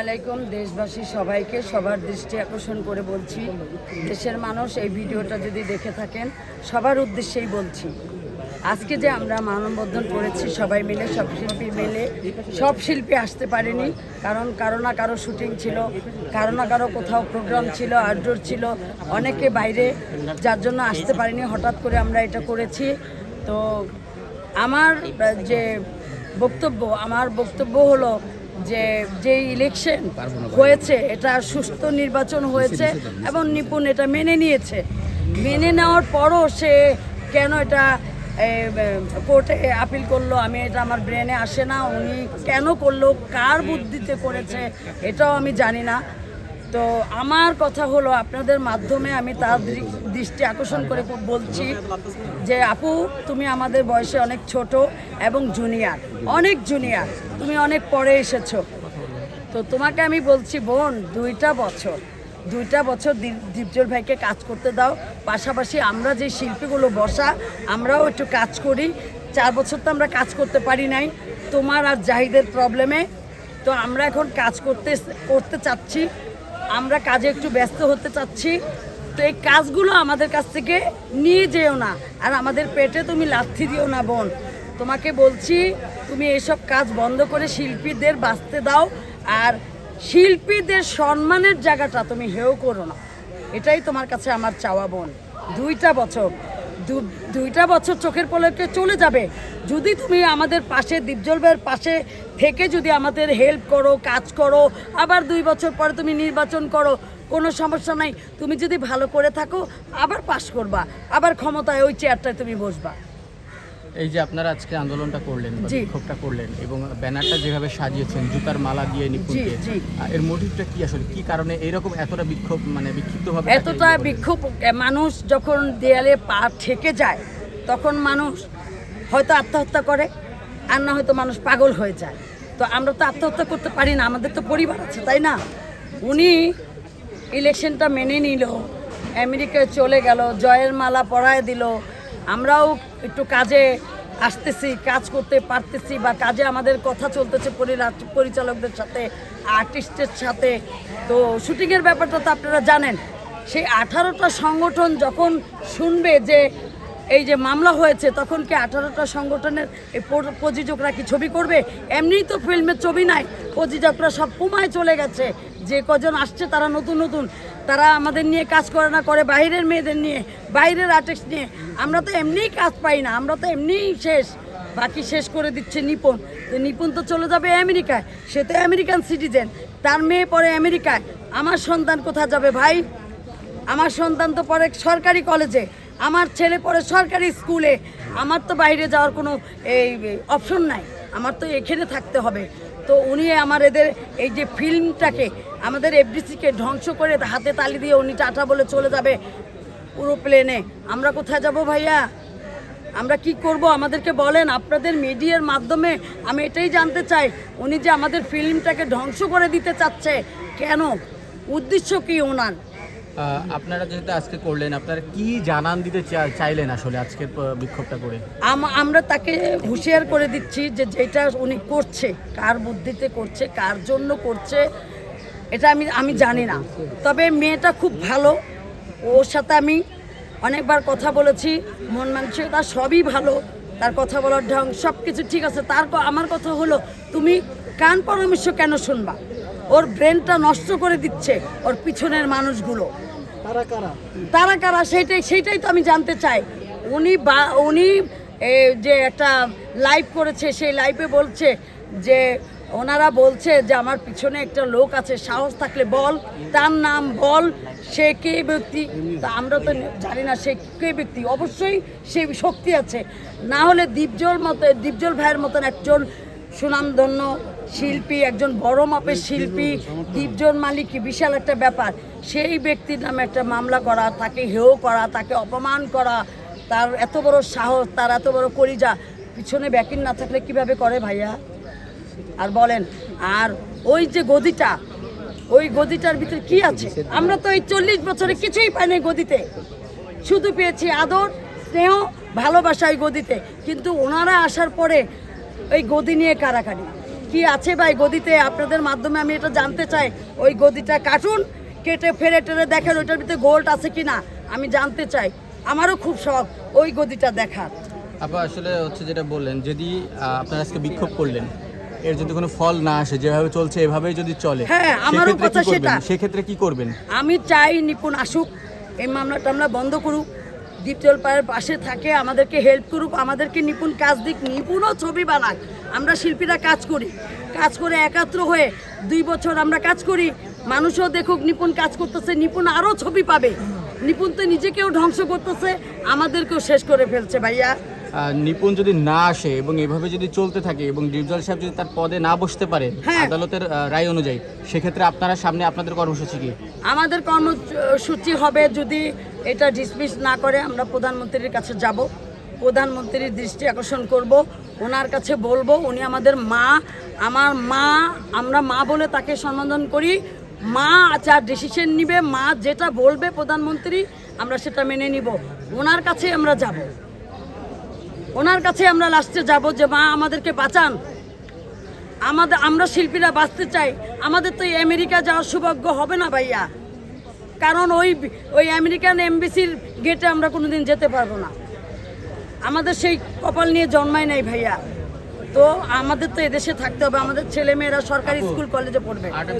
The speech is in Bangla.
আলাইকুম, দেশবাসী সবাইকে সবার দৃষ্টি আকর্ষণ করে বলছি। দেশের মানুষ এই ভিডিওটা যদি দেখে থাকেন, সবার উদ্দেশ্যেই বলছি। আজকে যে আমরা মানববন্ধন করেছি, সবাই মিলে, সব শিল্পী মিলে, সব শিল্পী আসতে পারেনি। কারণ কারও না কারও শুটিং ছিল, কারও না কারও কোথাও প্রোগ্রাম ছিল আউটডোর ছিল, অনেকে বাইরে, যার জন্য আসতে পারেনি, হঠাৎ করে আমরা এটা করেছি। তো আমার যে বক্তব্য, আমার বক্তব্য হলো যে যে ইলেকশন হয়েছে, এটা সুস্থ নির্বাচন হয়েছে এবং নিপুণ এটা মেনে নিয়েছে। মেনে নেওয়ার পরও সে কেন এটা কোর্টে আপিল করল, আমি এটা আমার ব্রেনে আসে না, উনি কেন করল, কার বুদ্ধিতে করেছে, এটাও আমি জানি না। তো আমার কথা হলো, আপনাদের মাধ্যমে আমি তার দৃষ্টি আকর্ষণ করে বলছি যে, আপু, তুমি আমাদের বয়সে অনেক ছোট এবং জুনিয়র অনেক জুনিয়র তুমি অনেক পরে এসেছ। তো তোমাকে আমি বলছি, বোন, দুইটা বছর দুইটা বছর দীপজল ভাইকে কাজ করতে দাও। পাশাপাশি আমরা যে শিল্পীগুলো বসা, আমরাও একটু কাজ করি। চার বছর তো আমরা কাজ করতে পারি নাই। তোমার আর জাহিদের প্রবলেমে তো আমরা এখন কাজ করতে করতে চাচ্ছি। আমরা কাজে একটু ব্যস্ত হতে চাচ্ছি। তো এই কাজগুলো আমাদের কাছ থেকে নিয়ে যেও না। আর আমাদের পেটে তুমি লাথি দিও না, বোন। তোমাকে বলছি, তুমি এসব কাজ বন্ধ করে শিল্পীদের বাঁচতে দাও। আর শিল্পীদের সম্মানের জায়গাটা তুমি হেও করো না। এটাই তোমার কাছে আমার চাওয়া, বোন। দুইটা বছর। দুইটা বছর চোখের পলকে চলে যাবে। যদি তুমি আমাদের পাশে দ্বীপজলবের পাশে থেকে যদি আমাদের হেল্প করো, কাজ করো, আবার দুই বছর পরে তুমি নির্বাচন করো, কোনো সমস্যা নাই। তুমি যদি ভালো করে থাকো, আবার পাশ করবা। আবার ক্ষমতায় ওই চেয়ারটায় তুমি বসবা। এই যে আপনারা আজকে আন্দোলনটা করলেন। বিক্ষোভটা করলেন এবং ব্যানারটা যেভাবে সাজিয়েছেন জুতার মালা দিয়ে নিপুণকে এর মোটিভটা কি আসলে? কি কারণে এরকম এতটা বিক্ষোভ মানে বিক্ষিপ্তভাবে এতটা বিক্ষোভ মানুষ যখন দেয়ালে পা ঠেকে যায় তখন মানুষ হয়তো আত্মহত্যা করে আর না হয়তো মানুষ পাগল হয়ে যায়। তো আমরা তো আত্মহত্যা করতে পারি না আমাদের তো পরিবার আছে তাই না? উনি ইলেকশনটা মেনে নিল আমেরিকায় চলে গেল জয়ের মালা পরায় দিল আমরাও একটু কাজে আসতেছি, কাজ করতে পারতেছি বা কাজে আমাদের কথা চলতেছে পরিচালকদের সাথে আর্টিস্টের সাথে। তো শুটিংয়ের ব্যাপারটা তো আপনারা জানেন, সেই আঠারোটা সংগঠন যখন শুনবে যে এই যে মামলা হয়েছে, তখন কি আঠারোটা সংগঠনের এই প্রযোজকরা কি ছবি করবে? এমনিই তো ফিল্মের ছবি নাই, প্রযোজকরা সব কুমায় চলে গেছে। যে কজন আসছে তারা নতুন নতুন। তারা আমাদের নিয়ে কাজ করে না, করে বাইরের মেয়েদের নিয়ে, বাইরের আর্টিস্ট নিয়ে। আমরা তো এমনিই কাজ পাই না, আমরা তো এমনিই শেষ। বাকি শেষ করে দিচ্ছে নিপুণ। তো নিপুণ তো চলে যাবে আমেরিকায়, সে তো আমেরিকান সিটিজেন তার মেয়ে পরে আমেরিকায়। আমার সন্তান কোথায় যাবে ভাই? আমার সন্তান তো পরে সরকারি কলেজে আমার ছেলে পড়ে সরকারি স্কুলে আমার তো বাইরে যাওয়ার কোনো এই অপশন নাই। আমার তো এখানে থাকতে হবে। তো উনি আমার এদের এই যে ফিল্মটাকে আমাদের এফডিসিকে ধ্বংস করে হাতে তালি দিয়ে উনি টাটা বলে চলে যাবে পুরো প্লেনে আমরা কোথায় যাব ভাইয়া? আমরা কি করব? আমাদেরকে বলেন, আপনাদের মিডিয়ার মাধ্যমে আমি এটাই জানতে চাই, উনি যে আমাদের ফিল্মটাকে ধ্বংস করে দিতে চাচ্ছে, কেন? উদ্দেশ্য কি ওনার? আপনারা যেহেতু আজকে করলেন, আপনারা কি জানান দিতে চাইলেন আসলে আজকে বিক্ষোভটা করে? আম- আমরা তাকে হুঁশিয়ার করে দিচ্ছি যে যেটা উনি করছে, কার বুদ্ধিতে করছে, কার জন্য করছে, এটা আমি আমি জানি না। তবে মেয়েটা খুব ভালো। ওর সাথে আমি অনেকবার কথা বলেছি, মন মানসিকতা সবই ভালো, তার কথা বলার ঢং সব কিছু ঠিক আছে। তার আমার কথা হলো, তুমি কান পরামর্শ কেন শুনবা? ওর ব্রেনটা নষ্ট করে দিচ্ছে ওর পিছনের মানুষগুলো। তারা কারা? সেইটাই সেইটাই তো আমি জানতে চাই। উনি বা উনি যে একটা লাইভ করেছে সেই লাইভে বলছে যে ওনারা বলছে যে আমার পিছনে একটা লোক আছে সাহস থাকলে বল তার নাম বল সে কে ব্যক্তি? তা আমরা তো জানি না সে কে ব্যক্তি। অবশ্যই সে শক্তি আছে। না হলে দীপজল মতো দীপজল ভাইয়ের মতন একজন সুনামধন্য শিল্পী একজন বড় মাপের শিল্পী দীপজন মালিক বিশাল একটা ব্যাপার। সেই ব্যক্তির নামে একটা মামলা করা তাকে হেয় করা তাকে অপমান করা তার এত বড় সাহস তার এত বড় কলিজা পিছনে ব্যাকিং না থাকলে কীভাবে করে ভাইয়া? আর বলেন আর ওই যে গদিটা ওই গদিটার ভিতরে কি আছে? আমরা তো এই চল্লিশ বছরে কিছুই পাইনি গদিতে। শুধু পেয়েছি আদর স্নেহ ভালোবাসা এই গদিতে। কিন্তু ওনারা আসার পরে ওই গদি নিয়ে কারাকারি। কি আছে ভাই গদিতে? আপনাদের মাধ্যমে আমি এটা জানতে চাই। ওই গদিটা কাটুন কেটে ফেরে টেরে দেখেন ওইটার ভিতরে গোল্ড আছে কি না আমি জানতে চাই। আমারও খুব শখ ওই গদিটা দেখার। আপা আসলে হচ্ছে যেটা বললেন যদি আপনারা আজকে বিক্ষোভ করলেন এর যদি কোনো ফল না আসে যেভাবে চলছে এভাবেই যদি চলে হ্যাঁ, আমারও কথা সেটা। সেক্ষেত্রে কি করবেন? আমি চাই নিপুণ আসুক এই মামলা টামলা বন্ধ করুক। দ্বীপজল পাড়ের পাশে থাকে, আমাদেরকে হেল্প করুক, আমাদেরকে নিপুণ কাজ দিক, নিপুণও ছবি বানাক। আমরা শিল্পীরা কাজ করি, কাজ করে একাত্র হয়ে দুই বছর আমরা কাজ করি। মানুষও দেখুক নিপুণ কাজ করতেছে, নিপুণ আরও ছবি পাবে। নিপুণ তো নিজেকেও ধ্বংস করতেছে, আমাদেরকেও শেষ করে ফেলছে ভাইয়া। নিপুণ যদি না আসে এবং এভাবে যদি চলতে থাকে এবং ডিপজল সাহেব যদি তার পদে না বসতে পারে হ্যাঁ। আদালতের রায় অনুযায়ী সেক্ষেত্রে আপনারা সামনে আপনাদের কর্মসূচি কি আমাদের কর্মসূচি হবে যদি এটা ডিসমিস না করে আমরা প্রধানমন্ত্রীর কাছে যাব প্রধানমন্ত্রীর দৃষ্টি আকর্ষণ করব ওনার কাছে বলব উনি আমাদের মা আমার মা আমরা মা বলে তাকে সম্বোধন করি মা যা ডিসিশন নিবে মা যেটা বলবে প্রধানমন্ত্রী আমরা সেটা মেনে নিব ওনার কাছে আমরা যাব ওনার কাছে আমরা লাস্টে যাব যে মা আমাদেরকে বাঁচান। আমাদের আমরা শিল্পীরা বাঁচতে চাই। আমাদের তো এই আমেরিকা যাওয়ার সৌভাগ্য হবে না ভাইয়া। কারণ ওই ওই আমেরিকান এমবিসির গেটে আমরা কোনোদিন যেতে পারব না। আমাদের সেই কপাল নিয়ে জন্মায় নাই ভাইয়া। তো আমাদের তো এদেশে থাকতে হবে। আমাদের ছেলে মেয়েরা সরকারি স্কুল কলেজে পড়বে।